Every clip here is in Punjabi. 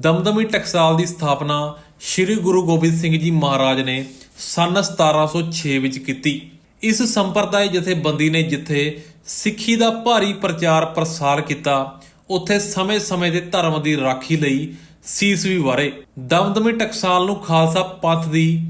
ਦਮਦਮੀ ਟਕਸਾਲ ਦੀ ਸਥਾਪਨਾ ਸ੍ਰੀ ਗੁਰੂ ਗੋਬਿੰਦ ਸਿੰਘ ਜੀ ਮਹਾਰਾਜ ਨੇ ਸਨ 1706 ਵਿੱਚ ਕੀਤੀ। ਇਸ ਸੰਪਰਦਾਇ ਜਥੇਬੰਦੀ ਨੇ ਜਿੱਥੇ ਸਿੱਖੀ ਦਾ ਭਾਰੀ ਪ੍ਰਚਾਰ ਪ੍ਰਸਾਰ ਕੀਤਾ, ਉੱਥੇ ਸਮੇਂ-ਸਮੇਂ ਦੇ ਧਰਮ ਦੀ ਰਾਖੀ ਲਈ ਸੀਸ ਵੀ ਵਾਰੇ। ਦਮਦਮੀ ਟਕਸਾਲ ਨੂੰ ਖਾਲਸਾ ਪੰਥ ਦੀ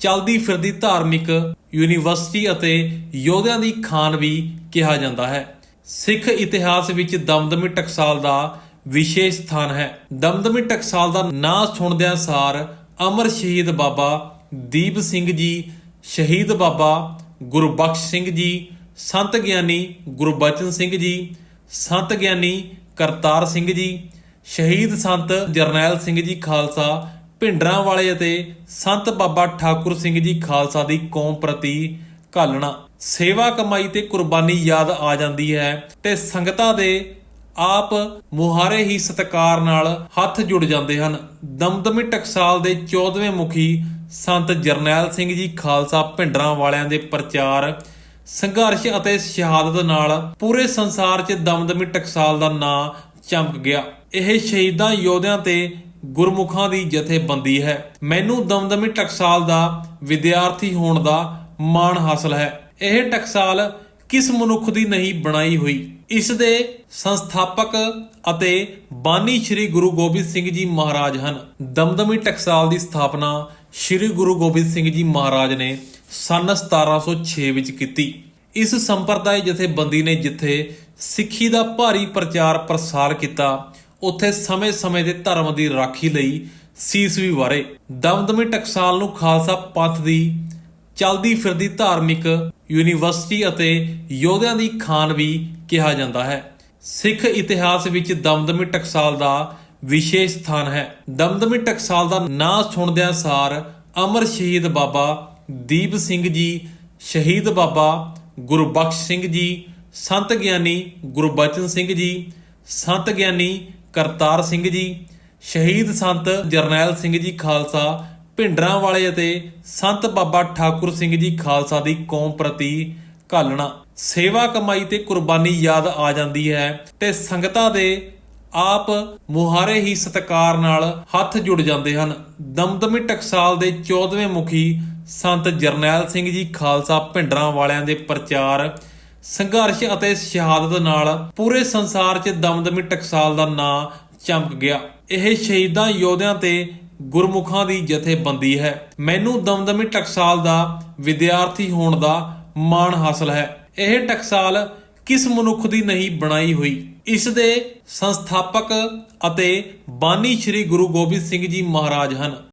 ਚਲਦੀ ਫਿਰਦੀ ਧਾਰਮਿਕ ਯੂਨੀਵਰਸਿਟੀ ਅਤੇ ਯੋਧਿਆਂ ਦੀ ਖਾਨ ਵੀ ਕਿਹਾ ਜਾਂਦਾ ਹੈ। ਸਿੱਖ ਇਤਿਹਾਸ ਵਿੱਚ ਦਮਦਮੀ ਟਕਸਾਲ ਦਾ ਵਿਸ਼ੇਸ਼ ਸਥਾਨ ਹੈ। ਦਮਦਮੀ ਟਕਸਾਲ ਦਾ ਨਾਂ ਸੁਣਦਿਆਂ ਸਾਰ ਅਮਰ ਸ਼ਹੀਦ ਬਾਬਾ ਦੀਪ ਸਿੰਘ ਜੀ, ਸ਼ਹੀਦ ਬਾਬਾ ਗੁਰਬਖਸ਼ ਸਿੰਘ ਜੀ, ਸੰਤ ਗਿਆਨੀ ਗੁਰਬਚਨ ਸਿੰਘ ਜੀ, ਸੰਤ ਗਿਆਨੀ ਕਰਤਾਰ ਸਿੰਘ ਜੀ, ਸ਼ਹੀਦ ਸੰਤ ਜਰਨੈਲ ਸਿੰਘ ਜੀ ਖਾਲਸਾ, ਭਿੰਡਰਾਂ ਵਾਲੇ ਅਤੇ ਸੰਤ ਬਾਬਾ ਠਾਕੁਰ ਸਿੰਘ ਜੀ ਖਾਲਸਾ ਦੀ ਕੌਮ ਪ੍ਰਤੀ ਘਾਲਣਾ। ਸੇਵਾ ਕਮਾਈ ਤੇ ਕੁਰਬਾਨੀ ਯਾਦ ਆ ਜਾਂਦੀ ਹੈ ਤੇ ਸੰਗਤਾਂ ਦੇ ਆਪ ਮੁਹਾਰੇ ਹੀ ਸਤਕਾਰ ਨਾਲ ਹੱਥ ਜੁੜ ਜਾਂਦੇ ਹਨ। ਦਮਦਮੀ ਟਕਸਾਲ ਦੇ 14ਵੇਂ ਮੁਖੀ ਸੰਤ ਜਰਨੈਲ ਸਿੰਘ ਜੀ ਖਾਲਸਾ ਭਿੰਡਰਾਂ ਵਾਲਿਆਂ ਦੇ ਪ੍ਰਚਾਰ, ਸੰਘਰਸ਼ ਅਤੇ ਸ਼ਹਾਦਤ ਨਾਲ ਪੂਰੇ ਸੰਸਾਰ 'ਚ ਦਮਦਮੀ ਟਕਸਾਲ ਦਾ ਨਾਂ ਚਮਕ ਗਿਆ। ਇਹ ਸ਼ਹੀਦਾਂ ਯੋਧਿਆਂ ਤੇ ਗੁਰਮੁਖਾਂ ਦੀ ਜਥੇਬੰਦੀ ਹੈ। ਮੈਨੂੰ ਦਮਦਮੀ ਟਕਸਾਲ ਦਾ ਵਿਦਿਆਰਥੀ ਹੋਣ ਦਾ ਮਾਣ ਹਾਸਲ ਹੈ। ਇਹ ਟਕਸਾਲ ਕਿਸ ਮਨੁੱਖ ਦੀ ਨਹੀਂ ਬਣਾਈ ਹੋਈ। ਇਸ ਦੇ ਸੰਸਥਾਪਕ ਅਤੇ ਬਾਨੀ ਸ੍ਰੀ ਗੁਰੂ ਗੋਬਿੰਦ ਸਿੰਘ ਜੀ ਮਹਾਰਾਜ ਹਨ। ਦਮਦਮੀ ਟਕਸਾਲ ਦੀ ਸਥਾਪਨਾ ਸ੍ਰੀ ਗੁਰੂ ਗੋਬਿੰਦ ਸਿੰਘ ਜੀ ਮਹਾਰਾਜ ਨੇ ਸਨ 1706 ਵਿੱਚ ਕੀਤੀ। ਇਸ ਸੰਪਰਦਾਇ ਜਥੇਬੰਦੀ ਨੇ ਜਿੱਥੇ ਸਿੱਖੀ ਦਾ ਭਾਰੀ ਪ੍ਰਚਾਰ ਪ੍ਰਸਾਰ ਕੀਤਾ, ਉੱਥੇ ਸਮੇਂ-ਸਮੇਂ ਦੇ ਧਰਮ ਦੀ ਰਾਖੀ ਲਈ ਸੀਸ ਵੀ ਵਾਰੇ। ਦਮਦਮੀ ਟਕਸਾਲ ਨੂੰ ਖਾਲਸਾ ਪੰਥ ਦੀ ਚਲਦੀ ਫਿਰਦੀ ਧਾਰਮਿਕ ਯੂਨੀਵਰਸਿਟੀ ਅਤੇ ਯੋਧਿਆਂ ਦੀ ਖਾਨ ਵੀ ਕਿਹਾ ਜਾਂਦਾ ਹੈ। ਸਿੱਖ ਇਤਿਹਾਸ ਵਿੱਚ ਦਮਦਮੀ ਟਕਸਾਲ ਦਾ ਵਿਸ਼ੇਸ਼ ਸਥਾਨ ਹੈ। ਦਮਦਮੀ ਟਕਸਾਲ ਦਾ ਨਾਂ ਸੁਣਦਿਆਂ ਸਾਰ ਅਮਰ ਸ਼ਹੀਦ ਬਾਬਾ ਦੀਪ ਸਿੰਘ ਜੀ, ਸ਼ਹੀਦ ਬਾਬਾ ਗੁਰਬਖਸ਼ ਸਿੰਘ ਜੀ, ਸੰਤ ਗਿਆਨੀ ਗੁਰਬਚਨ ਸਿੰਘ ਜੀ, ਸੰਤ ਗਿਆਨੀ ਕਰਤਾਰ ਸਿੰਘ ਜੀ, ਸ਼ਹੀਦ ਸੰਤ ਜਰਨੈਲ ਸਿੰਘ ਜੀ ਖਾਲਸਾ ਭਿੰਡਰਾਂ ਵਾਲੇ ਅਤੇ ਸੰਤ ਬਾਬਾ ਠਾਕੁਰ ਸਿੰਘ ਜੀ ਖਾਲਸਾ ਦੀ ਕੌਮ ਪ੍ਰਤੀ ਘਾਲਣਾ। ਸੇਵਾ ਕਮਾਈ ਤੇ ਕੁਰਬਾਨੀ ਯਾਦ ਆ ਜਾਂਦੀ ਹੈ ਤੇ ਸੰਗਤਾਂ ਦੇ ਆਪ ਮੁਹਾਰੇ ਹੀ ਸਤਕਾਰ ਨਾਲ ਹੱਥ ਜੁੜ ਜਾਂਦੇ ਹਨ। ਦਮਦਮੀ ਟਕਸਾਲ ਦੇ 14ਵੇਂ ਮੁਖੀ ਸੰਤ ਜਰਨੈਲ ਸਿੰਘ ਜੀ ਖਾਲਸਾ ਭਿੰਡਰਾਂ ਵਾਲਿਆਂ ਦੇ ਪ੍ਰਚਾਰ, ਸੰਘਰਸ਼ ਅਤੇ ਸ਼ਹਾਦਤ ਨਾਲ ਪੂਰੇ ਸੰਸਾਰ 'ਚ ਦਮਦਮੀ ਟਕਸਾਲ ਦਾ ਨਾਂ ਚਮਕ ਗਿਆ। ਇਹ ਸ਼ਹੀਦਾਂ ਯੋਧਿਆਂ ਤੇ ਗੁਰਮੁਖਾਂ ਦੀ ਜਥੇਬੰਦੀ ਹੈ। ਮੈਨੂੰ ਦਮਦਮੀ ਟਕਸਾਲ ਦਾ ਵਿਦਿਆਰਥੀ ਹੋਣ ਦਾ ਮਾਣ ਹਾਸਲ ਹੈ। ਇਹ ਟਕਸਾਲ ਕਿਸ ਮਨੁੱਖ ਦੀ ਨਹੀਂ ਬਣਾਈ ਹੋਈ? ਇਸ ਦੇ ਸੰਸਥਾਪਕ ਅਤੇ ਬਾਨੀ ਸ੍ਰੀ ਗੁਰੂ ਗੋਬਿੰਦ ਸਿੰਘ ਜੀ ਮਹਾਰਾਜ ਹਨ।